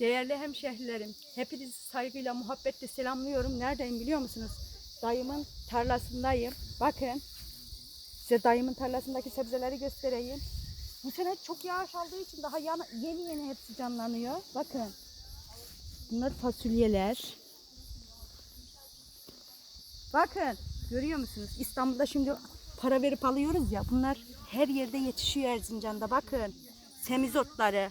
Değerli hemşehrilerim, hepinizi saygıyla, muhabbetle selamlıyorum. Neredeyim biliyor musunuz? Dayımın tarlasındayım. Bakın, size dayımın tarlasındaki sebzeleri göstereyim. Bu sene çok yağış aldığı için daha yana- yeni yeni hepsi canlanıyor. Bakın, bunlar fasulyeler. Bakın, görüyor musunuz? İstanbul'da şimdi para verip alıyoruz ya. Bunlar her yerde yetişiyor Erzincan'da. Bakın, semizotları.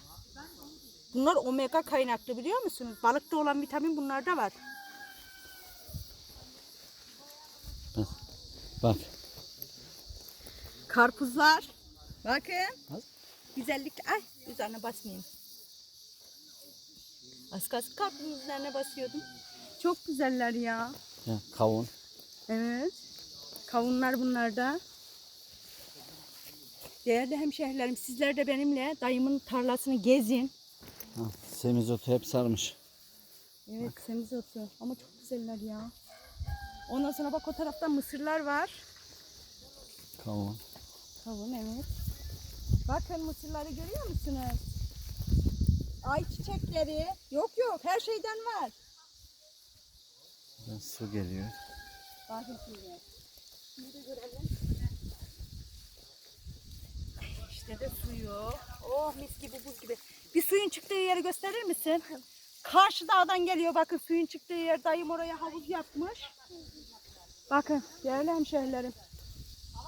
Bunlar omega kaynaklı biliyor musunuz? Balıkta olan vitamin bunlarda var. Bak. Karpuzlar. Bakın. Bak. Güzellik. Ay üzerine basmayayım. Az kalsın karpuzun üzerine basıyordum. Çok güzeller ya. Ya, kavun. Evet. Kavunlar bunlarda. Değerli hemşehrilerim sizler de benimle dayımın tarlasını gezin. Semizotu hep sarmış. Evet semizotu ama çok güzeller ya. Ondan sonra bak o tarafta mısırlar var. Kavun. Kavun evet. Bakın mısırları görüyor musunuz? Ay çiçekleri. Yok yok her şeyden var. Buradan su geliyor. Bakın şimdi. Şimdi görelim. İşte de suyu. Oh mis gibi buz gibi. Bir suyun çıktığı yeri gösterir misin? Karşı dağdan geliyor bakın suyun çıktığı yer. Dayım oraya havuz yapmış. Bakın değerli hemşehrilerim.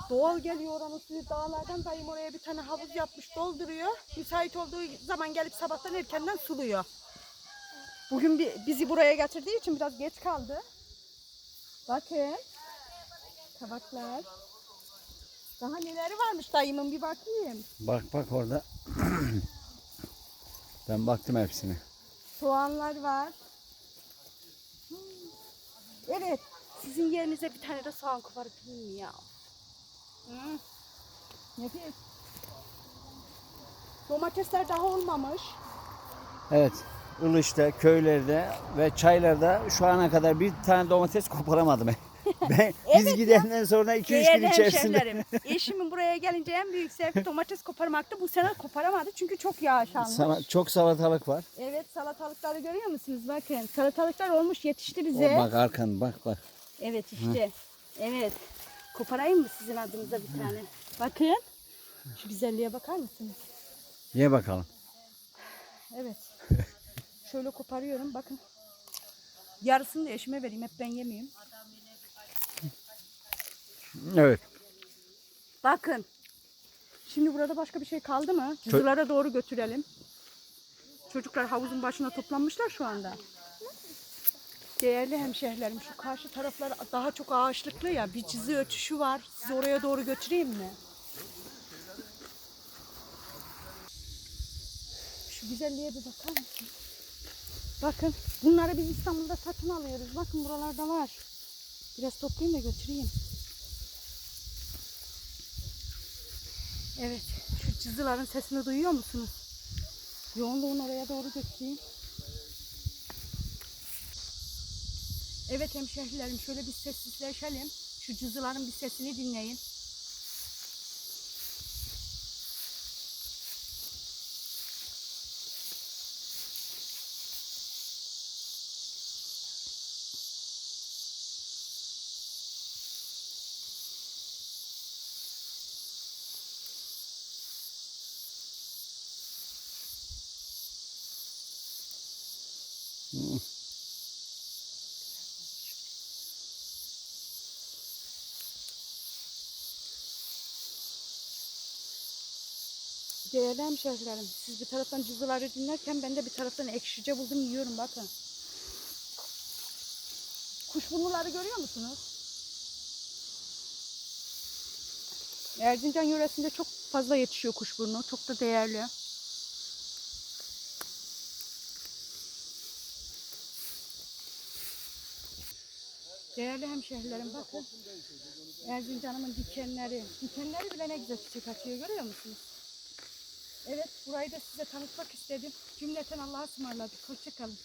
Doğal geliyor oranın suyu dağlardan. Dayım oraya bir tane havuz yapmış dolduruyor. Müsait olduğu zaman gelip sabahtan erkenden suluyor. Bugün bi- bizi buraya getirdiği için biraz geç kaldı. Bakın. Tabaklar. Daha neleri varmış dayımın bir bakayım. Bak bak orada. ben baktım hepsine. Soğanlar var. Evet. Sizin yerinize bir tane de soğan koparıp yiyeyim ya. Hmm. Nefis. Domatesler daha olmamış. Evet. Ilış'ta, köylerde ve çaylarda şu ana kadar bir tane domates koparamadım. ben, biz gidenden sonra 2-3 gün Değerli içerisinde. hemşehrilerim. Eşimin buraya gelince en büyük zevki domates koparmaktı. Bu sene koparamadı çünkü çok yağış almış. Sana, çok salatalık var. Evet salatalıkları görüyor musunuz? Bakın salatalıklar olmuş yetişti O, bize. bak arkan bak bak. Evet işte. Evet. Koparayım mı sizin adınıza bir tane? Bakın. Şu güzelliğe bakar mısınız? Ye bakalım. Evet. Şöyle koparıyorum. Bakın. Yarısını da eşime vereyim. Hep ben yemeyeyim. Evet. Bakın. Şimdi burada başka bir şey kaldı mı? Cızılara doğru götürelim. Çocuklar havuzun başına toplanmışlar şu anda. Değerli hemşehrilerim şu karşı taraflar daha çok ağaçlıklı ya. Bir cızı ötüşü var. Sizi oraya doğru götüreyim mi? Şu güzelliğe bir bakar mısın? Bakın bunları biz İstanbul'da satın alıyoruz. Bakın buralarda var. Biraz toplayayım da götüreyim. Evet, şu cızıların sesini duyuyor musunuz? Yoğunluğun oraya doğru götüreyim. Evet hemşehrilerim şöyle bir sessizleşelim. Şu cızıların bir sesini dinleyin. Değerli hemşehrilerim, siz bir taraftan cızıları dinlerken ben de bir taraftan ekşice buldum yiyorum bakın. Kuşburnuları görüyor musunuz? Erzincan yöresinde çok fazla yetişiyor kuşburnu. Çok da değerli. Değerli hemşehrilerim bakın. Erzincan'ımın dikenleri. Dikenleri bile ne güzel çiçek açıyor görüyor musunuz? Evet burayı da size tanıtmak istedim. Cümleten Allah'a ısmarladık. Hoşçakalın.